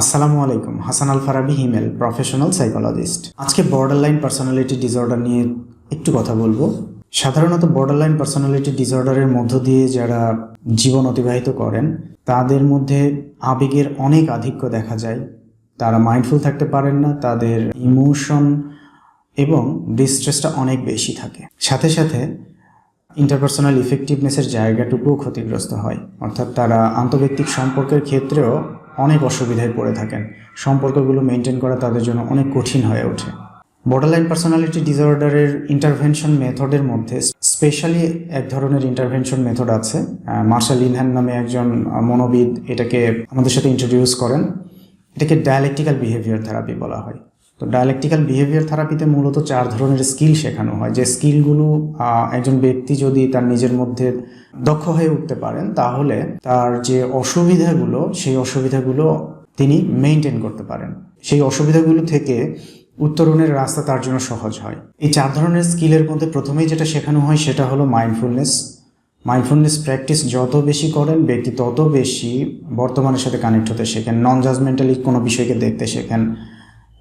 আসসালামু আলাইকুম, Hasan Al Farabi Himel professional psychologist আজকে বর্ডারলাইন পার্সোনালিটি ডিসঅর্ডার নিয়ে একটু কথা বলব। সাধারণত বর্ডারলাইন পার্সোনালিটি ডিসঅর্ডারের মধ্য দিয়ে যারা জীবন অতিবাহিত করেন, তাদের মধ্যে আবেগের অনেক আধিক্য দেখা যায়। তারা মাইন্ডফুল থাকতে পারেন না, তাদের ইমোশন এবং ডিস্ট্রেসটা অনেক বেশি থাকে। সাথে সাথে ইন্টারপার্সোনাল ইফেক্টিভনেসের জায়গাটুকুও ক্ষতিগ্রস্ত হয়। অর্থাৎ তারা আন্তর্ব্যক্তিক সম্পর্কের ক্ষেত্রেও অনেক অসুবিধায় পড়ে থাকেন। সম্পর্কগুলো মেনটেন করা তাদের জন্য অনেক কঠিন হয়ে ওঠে। বর্ডারলাইন পার্সোনালিটি ডিসঅর্ডারের ইন্টারভেনশন মেথডের মধ্যে স্পেশালি এক ধরনের ইন্টারভেনশন মেথড আছে। মার্শাল ইনহ্যান নামে একজন মনোবিদ এটাকে আমাদের সাথে ইন্ট্রোডিউস করেন। এটাকে ডায়ালেকটিক্যাল বিহেভিয়ার থেরাপি বলা হয়। তো ডায়ালেকটিক্যাল বিহেভিয়ার থেরাপিতে মূলত চার ধরনের স্কিল শেখানো হয়। যে স্কিলগুলো একজন ব্যক্তি যদি তার নিজের মধ্যে দক্ষ হয়ে উঠতে পারেন, তাহলে তার যে অসুবিধাগুলো, সেই অসুবিধাগুলো তিনি মেনটেন করতে পারেন। সেই অসুবিধাগুলো থেকে উত্তরণের রাস্তা তার জন্য সহজ হয়। এই চার ধরনের স্কিলের মধ্যে প্রথমেই যেটা শেখানো হয়, সেটা হলো মাইন্ডফুলনেস মাইন্ডফুলনেস প্র্যাকটিস যত বেশি করেন, ব্যক্তি তত বেশি বর্তমানের সাথে কানেক্ট হতে শেখেন। নন জাজমেন্টালি কোনো বিষয়কে দেখতে শেখেন।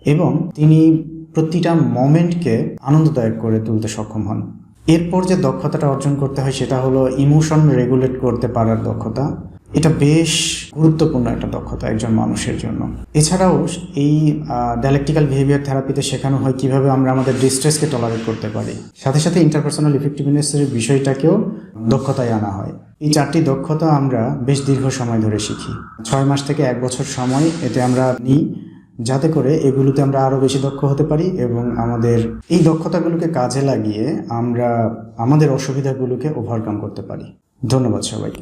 এবং তিনি প্রতিটা মোমেন্টকে আনন্দদায়ক করে তুলতে সক্ষম হন। এরপর যে দক্ষতাটা অর্জন করতে হয় সেটা হলো ইমোশন রেগুলেট করতে পারার দক্ষতা। এটা বেশ গুরুত্বপূর্ণ একটা দক্ষতা একজন মানুষের জন্য। এছাড়াও এই ডায়ালেকটিক্যাল বিহেভিয়ার থেরাপিতে শেখানো হয় কীভাবে আমরা আমাদের ডিস্ট্রেসকে টলারেট করতে পারি। সাথে সাথে ইন্টারপার্সোনাল ইফেক্টিভনেসের বিষয়টাকেও দক্ষতায় আনা হয়। এই চারটি দক্ষতা আমরা বেশ দীর্ঘ সময় ধরে শিখি। ছয় মাস থেকে এক বছর সময় এতে আমরা নিই। যাতে করে এগুলোতে আমরা আরও বেশি দক্ষ হতে পারি এবং আমাদের এই দক্ষতাগুলোকে কাজে লাগিয়ে আমরা আমাদের অসুবিধাগুলোকে ওভারকাম করতে পারি। ধন্যবাদ সবাইকে।